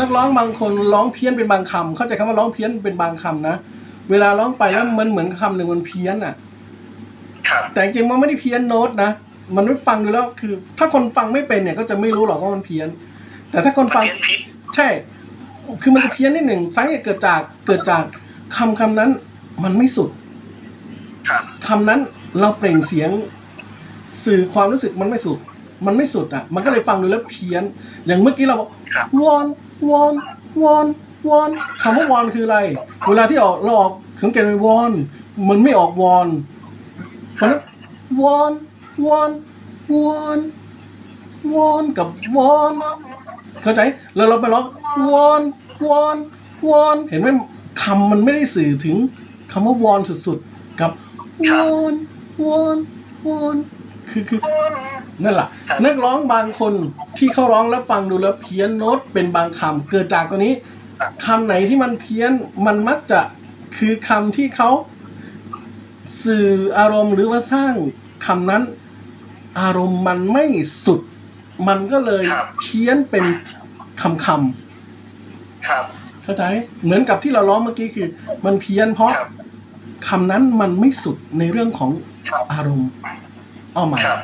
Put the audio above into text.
นักร้องบางคนร้องเพี้ยนเป็นบางคำเข้าใจคำว่าร้องเพี้ยนเป็นบางคำนะเวลาร้องไปแล้วมันเหมือนคำหนึ่งมันเพี้ยนอะครับแต่จริงๆมันไม่ได้เพี้ยนโน้ตนะมันไม่ฟังดูแล้วคือ ถ้าคนฟังไม่เป็นเนี่ยก็จะไม่รู้หรอกว่ามันเพี้ยน แต่ถ้าคนมันฟังเพี้ยนพิษใช่ คือมันจะเพี้ยนนิดหนึ่งสาเหตุเกิดจากเกิดจากคำคำนั้น มันไม่สุดครับคำนั้นเราเปล่งเสียง สื่อความรู้สึกมันไม่สุด มันไม่สุดอะ มันก็เลยฟังดูแล้วเพี้ยน อย่างเมื่อกี้เราบอกครับวอน วอนวอนวอนคำว่าวอนคืออะไร เวลาที่ออกเราออกถึงเกณฑ์วอน มันไม่ออกวอนเพราะฉะนั้นวอนวอนวอนวอนกับวอนเข้าใจแล้วเราไปร้องวอนวอนวอนเห็นไหมคำมันไม่ได้สื่อถึงคำว่าวอนสุดๆ กับวอนวอนวอน คือคือนั่นแหละครับนักร้องบางคนที่เขาร้องแล้วฟังดูแล้วเพี้ยนโน้ตเป็นบางคำเกิดจากตัวนี้คำไหนที่มันเพี้ยนมันมักจะคือคำที่เขาสื่ออารมณ์หรือว่าสร้างคำนั้น อารมณ์มันไม่สุด มันก็เลยครับเพี้ยนเป็นคำคำครับๆเข้าใจเหมือนกับที่เราร้องเมื่อกี้คือ มันเพี้ยนเพราะครับคำนั้นมันไม่สุดในเรื่องของครับอารมณ์ เอาใหม่ครับ